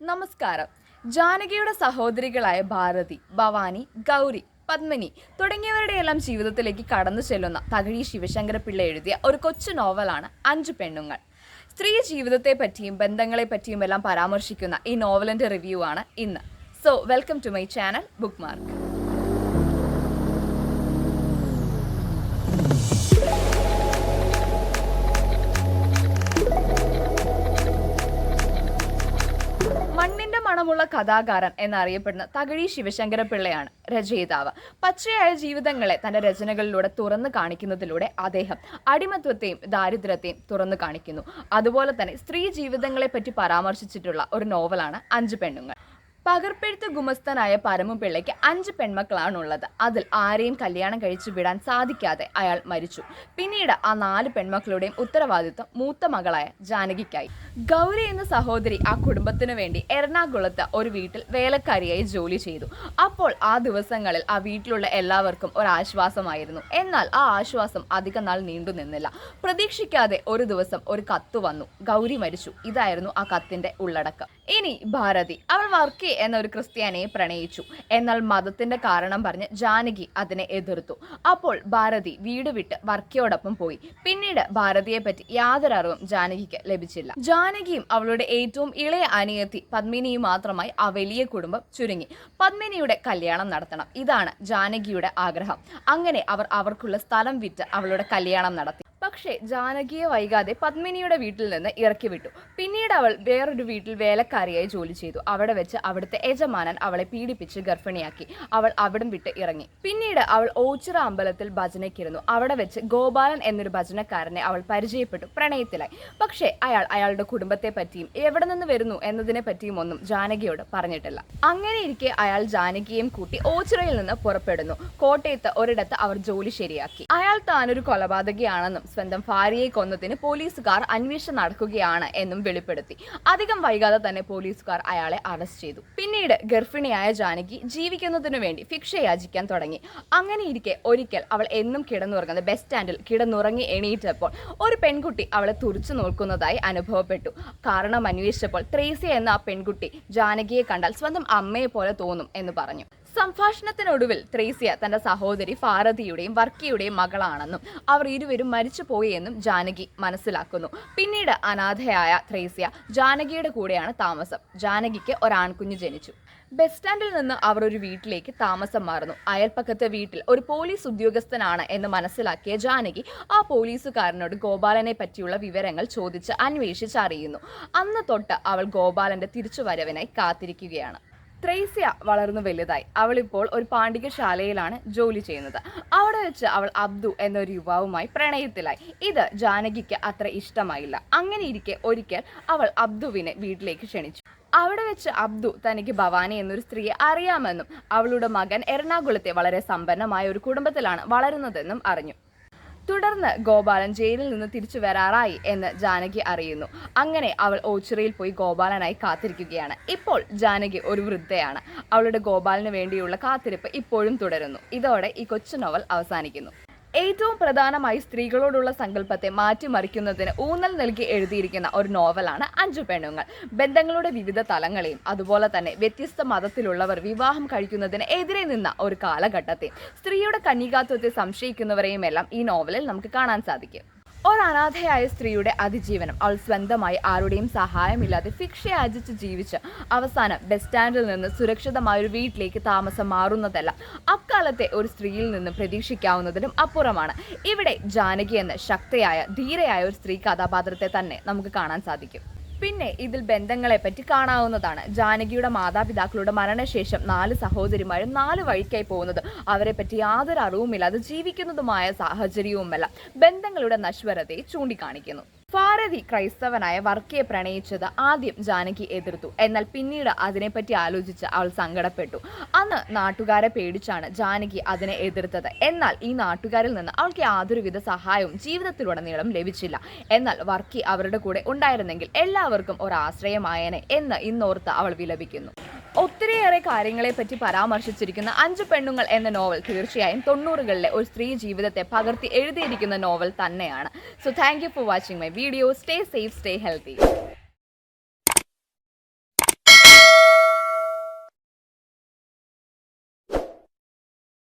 നമസ്കാരം. ജാനകിയുടെ സഹോദരികളായ ഭാരതി ഭവാനി ഗൗരി പത്മിനി തുടങ്ങിയവരുടെ എല്ലാം ജീവിതത്തിലേക്ക് കടന്നു ചെല്ലുന്ന തകഴി ശിവശങ്കര പിള്ള എഴുതിയ ഒരു കൊച്ചു നോവലാണ് അഞ്ചു പെണ്ണുങ്ങൾ. സ്ത്രീ ജീവിതത്തെ പറ്റിയും ബന്ധങ്ങളെ പറ്റിയും എല്ലാം പരാമർശിക്കുന്ന ഈ നോവലിന്റെ റിവ്യൂ ആണ് ഇന്ന്. So welcome to my channel book mark മണ്ണിന്റെ മണമുള്ള കഥാകാരൻ എന്നറിയപ്പെടുന്ന തകഴി ശിവശങ്കര പിള്ളയാണ് രചയിതാവ്. പച്ചയായ ജീവിതങ്ങളെ തന്റെ രചനകളിലൂടെ തുറന്നു കാണിക്കുന്നതിലൂടെ അദ്ദേഹം അടിമത്വത്തെയും ദാരിദ്ര്യത്തെയും തുറന്നു കാണിക്കുന്നു. അതുപോലെ തന്നെ സ്ത്രീ ജീവിതങ്ങളെ പറ്റി പരാമർശിച്ചിട്ടുള്ള ഒരു നോവലാണ് അഞ്ച് പെണ്ണുങ്ങൾ. പകർപ്പെഴുത്ത് ഗുമസ്തനായ പരമുപിള്ളയ്ക്ക് അഞ്ച് പെൺമക്കളാണുള്ളത്. അതിൽ ആരെയും കല്യാണം കഴിച്ചു വിടാൻ സാധിക്കാതെ അയാൾ മരിച്ചു. പിന്നീട് ആ നാല് പെൺമക്കളുടെയും ഉത്തരവാദിത്വം മൂത്ത മകളായ ജാനകിക്കായി. ഗൗരി എന്ന സഹോദരി ആ കുടുംബത്തിനു വേണ്ടി എറണാകുളത്ത് ഒരു വീട്ടിൽ വേലക്കാരിയായി ജോലി ചെയ്തു. അപ്പോൾ ആ ദിവസങ്ങളിൽ ആ വീട്ടിലുള്ള എല്ലാവർക്കും ഒരു ആശ്വാസമായിരുന്നു. എന്നാൽ ആ ആശ്വാസം അധിക നാൾ നീണ്ടു നിന്നില്ല. പ്രതീക്ഷിക്കാതെ ഒരു ദിവസം ഒരു കത്ത് വന്നു. ഗൗരി മരിച്ചു. ഇതായിരുന്നു ആ കത്തിന്റെ ഉള്ളടക്കം. ഇനി ഭാരതി. അവൾ വർക്കി എന്ന ഒരു ക്രിസ്ത്യാനിയെ പ്രണയിച്ചു. എന്നാൽ മതത്തിന്റെ കാരണം പറഞ്ഞ് ജാനകി അതിനെ എതിർത്തു. അപ്പോൾ ഭാരതി വീട് വിട്ട് വർക്കിയോടൊപ്പം പോയി. പിന്നീട് ഭാരതിയെ പറ്റി യാതൊരു അറിവും ജാനകിക്ക് ലഭിച്ചില്ല. ജാനകിയും അവളുടെ ഏറ്റവും ഇളയ അനിയത്തി പത്മിനിയും മാത്രമായി ആ വലിയ കുടുംബം ചുരുങ്ങി. പത്മിനിയുടെ കല്യാണം നടത്തണം. ഇതാണ് ജാനകിയുടെ ആഗ്രഹം. അങ്ങനെ അവർ അവർക്കുള്ള സ്ഥലം വിറ്റ് അവളുടെ കല്യാണം നടത്തി. പക്ഷേ ജാനകിയെ വൈകാതെ പത്മിനിയുടെ വീട്ടിൽ നിന്ന് ഇറക്കി വിട്ടു. പിന്നീട് അവൾ വേറൊരു വീട്ടിൽ വേലക്കാരിയായി ജോലി ചെയ്തു. അവിടെ വെച്ച് അവിടുത്തെ യജമാനൻ അവളെ പീഡിപ്പിച്ച് ഗർഭിണിയാക്കി. അവൾ അവിടം വിട്ട് ഇറങ്ങി. പിന്നീട് അവൾ ഓച്ചിറ അമ്പലത്തിൽ ഭജനയ്ക്കിരുന്നു. അവിടെ വെച്ച് ഗോപാലൻ എന്നൊരു ഭജനക്കാരനെ അവൾ പരിചയപ്പെട്ടു. പ്രണയത്തിലായി. പക്ഷേ അയാൾ അയാളുടെ കുടുംബത്തെ പറ്റിയും എവിടെ നിന്ന് വരുന്നു എന്നതിനെ പറ്റിയും ഒന്നും ജാനകിയോട് പറഞ്ഞിട്ടില്ല. അങ്ങനെ ഇരിക്കെ അയാൾ ജാനകിയെയും കൂട്ടി ഓച്ചിറയിൽ നിന്ന് പുറപ്പെടുന്നു. കോട്ടയത്ത് ഒരിടത്ത് അവർ ജോലി ശരിയാക്കി. അയാൾ താനൊരു കൊലപാതകയാണെന്നും സ്വന്തം ഭാര്യയെ കൊന്നതിന് പോലീസുകാർ അന്വേഷണം നടക്കുകയാണ് എന്നും വെളിപ്പെടുത്തി. അധികം വൈകാതെ തന്നെ പോലീസുകാർ അയാളെ അറസ്റ്റ് ചെയ്തു. പിന്നീട് ഗർഭിണിയായ ജാനകി ജീവിക്കുന്നതിനു വേണ്ടി ഭിക്ഷ യാചിക്കാൻ തുടങ്ങി. അങ്ങനെയിരിക്കെ ഒരിക്കൽ അവൾ എന്നും കിടന്നുറങ്ങുന്നത് ബസ് സ്റ്റാൻഡിൽ കിടന്നുറങ്ങി എണീറ്റപ്പോൾ ഒരു പെൺകുട്ടി അവളെ തുറച്ചു നോക്കുന്നതായി അനുഭവപ്പെട്ടു. കാരണം അന്വേഷിച്ചപ്പോൾ ത്രേസ്യ എന്ന ആ പെൺകുട്ടി ജാനകിയെ കണ്ടാൽ സ്വന്തം അമ്മയെ പോലെ തോന്നും എന്ന് പറഞ്ഞു. സംഭാഷണത്തിനൊടുവിൽ ത്രേസ്യ തന്റെ സഹോദരി ഭാരതിയുടെയും വർക്കിയുടെയും മകളാണെന്നും അവർ ഇരുവരും മരിച്ചുപോയി എന്നും ജാനകി മനസ്സിലാക്കുന്നു. പിന്നീട് അനാഥയായ ത്രേസ്യ ജാനകിയുടെ കൂടെയാണ് താമസം. ജാനകിക്ക് ഒരാൺകുഞ്ഞ് ജനിച്ചു. ബസ് സ്റ്റാൻഡിൽ നിന്ന് അവർ ഒരു വീട്ടിലേക്ക് താമസം മാറുന്നു. അയൽപ്പക്കത്തെ വീട്ടിൽ ഒരു പോലീസ് ഉദ്യോഗസ്ഥനാണ് എന്ന് മനസ്സിലാക്കിയ ജാനകി ആ പോലീസുകാരനോട് ഗോപാലനെ പറ്റിയുള്ള വിവരങ്ങൾ ചോദിച്ച് അന്വേഷിച്ചറിയുന്നു. അന്ന് തൊട്ട് അവൾ ഗോപാലന്റെ തിരിച്ചുവരവിനായി കാത്തിരിക്കുകയാണ്. ത്രേസ്യ വളർന്നു വലുതായി. അവൾ ഇപ്പോൾ ഒരു പാണ്ഡികശാലയിലാണ് ജോലി ചെയ്യുന്നത്. അവിടെ വെച്ച് അവൾ അബ്ദു എന്നൊരു യുവാവുമായി പ്രണയത്തിലായി. ഇത് ജാനകിക്ക് അത്ര ഇഷ്ടമായില്ല. അങ്ങനെ ഇരിക്കെ ഒരിക്കൽ അവൾ അബ്ദുവിനെ വീട്ടിലേക്ക് ക്ഷണിച്ചു. അവിടെ വെച്ച് അബ്ദു തനിക്ക് ഭവാനി എന്നൊരു സ്ത്രീയെ അറിയാമെന്നും അവളുടെ മകൻ എറണാകുളത്തെ വളരെ സമ്പന്നമായ ഒരു കുടുംബത്തിലാണ് വളരുന്നതെന്നും അറിഞ്ഞു. തുടർന്ന് ഗോപാലൻ ജയിലിൽ നിന്ന് തിരിച്ചു വരാറായി എന്ന് ജാനകി അറിയുന്നു. അങ്ങനെ അവൾ ഓച്ചിറയിൽ പോയി ഗോപാലനായി കാത്തിരിക്കുകയാണ്. ഇപ്പോൾ ജാനകി ഒരു വൃദ്ധയാണ്. അവളുടെ ഗോപാലിന് വേണ്ടിയുള്ള കാത്തിരിപ്പ് ഇപ്പോഴും തുടരുന്നു. ഇതോടെ ഈ കൊച്ചു നോവൽ അവസാനിക്കുന്നു. ഏറ്റവും പ്രധാനമായി സ്ത്രീകളോടുള്ള സങ്കല്പത്തെ മാറ്റിമറിക്കുന്നതിന് ഊന്നൽ നൽകി എഴുതിയിരിക്കുന്ന ഒരു നോവലാണ് അഞ്ചു പെണ്ണുങ്ങൾ. ബന്ധങ്ങളുടെ വിവിധ തലങ്ങളെയും അതുപോലെ തന്നെ വ്യത്യസ്ത മതത്തിലുള്ളവർ വിവാഹം കഴിക്കുന്നതിന് എതിരെ നിന്ന ഒരു കാലഘട്ടത്തെ സ്ത്രീയുടെ കന്യകാത്വത്തെ സംശയിക്കുന്നവരെയും എല്ലാം ഈ നോവലിൽ നമുക്ക് കാണാൻ സാധിക്കും. ഒരു അനാഥയായ സ്ത്രീയുടെ അതിജീവനം അവൾ സ്വന്തമായി ആരുടെയും സഹായമില്ലാതെ ഭിക്ഷയാചിച്ച് ജീവിച്ച് അവസാനം ബസ് സ്റ്റാൻഡിൽ നിന്ന് സുരക്ഷിതമായ ഒരു വീട്ടിലേക്ക് താമസം മാറുന്നതല്ല. അക്കാലത്തെ ഒരു സ്ത്രീയിൽ നിന്ന് പ്രതീക്ഷിക്കാവുന്നതിലും അപ്പുറമാണ്. ഇവിടെ ജാനകി എന്ന ശക്തയായ ധീരയായ ഒരു സ്ത്രീ കഥാപാത്രത്തെ തന്നെ നമുക്ക് കാണാൻ സാധിക്കും. പിന്നെ ഇതിൽ ബന്ധങ്ങളെ പറ്റി കാണാവുന്നതാണ്. ജാനകിയുടെ മാതാപിതാക്കളുടെ മരണശേഷം നാല് സഹോദരിമാരും നാല് വഴിക്കായി പോകുന്നത്. അവരെ പറ്റി യാതൊരു അറിവുമില്ലാതെ ജീവിക്കുന്നതുമായ സാഹചര്യവുമല്ല. ബന്ധങ്ങളുടെ നശ്വരതയെ ചൂണ്ടിക്കാണിക്കുന്നു. ഭാരതി ക്രൈസ്തവനായ വർക്കിയെ പ്രണയിച്ചത് ആദ്യം ജാനകി എതിർത്തു. എന്നാൽ പിന്നീട് അതിനെപ്പറ്റി ആലോചിച്ച് അവൾ സങ്കടപ്പെട്ടു. അന്ന് നാട്ടുകാരെ പേടിച്ചാണ് ജാനകി അതിനെ എതിർത്തത്. എന്നാൽ ഈ നാട്ടുകാരിൽ നിന്ന് അവൾക്ക് യാതൊരുവിധ സഹായവും ജീവിതത്തിലുടനീളം ലഭിച്ചില്ല. എന്നാൽ വർക്കി അവരുടെ കൂടെ ഉണ്ടായിരുന്നെങ്കിൽ എല്ലാവർക്കും ഒരു ആശ്രയമായേനെ എന്ന് ഇന്നോർത്ത് അവൾ വിലപിക്കുന്നു. ഒത്തിരിയേറെ കാര്യങ്ങളെ പറ്റി പരാമർശിച്ചിരിക്കുന്ന അഞ്ച് പെണ്ണുങ്ങൾ എന്ന നോവൽ തീർച്ചയായും തൊണ്ണൂറുകളിലെ ഒരു സ്ത്രീ ജീവിതത്തെ പകർത്തി എഴുതിയിരിക്കുന്ന നോവൽ തന്നെയാണ്. So thank you for watching my video stay safe stay healthy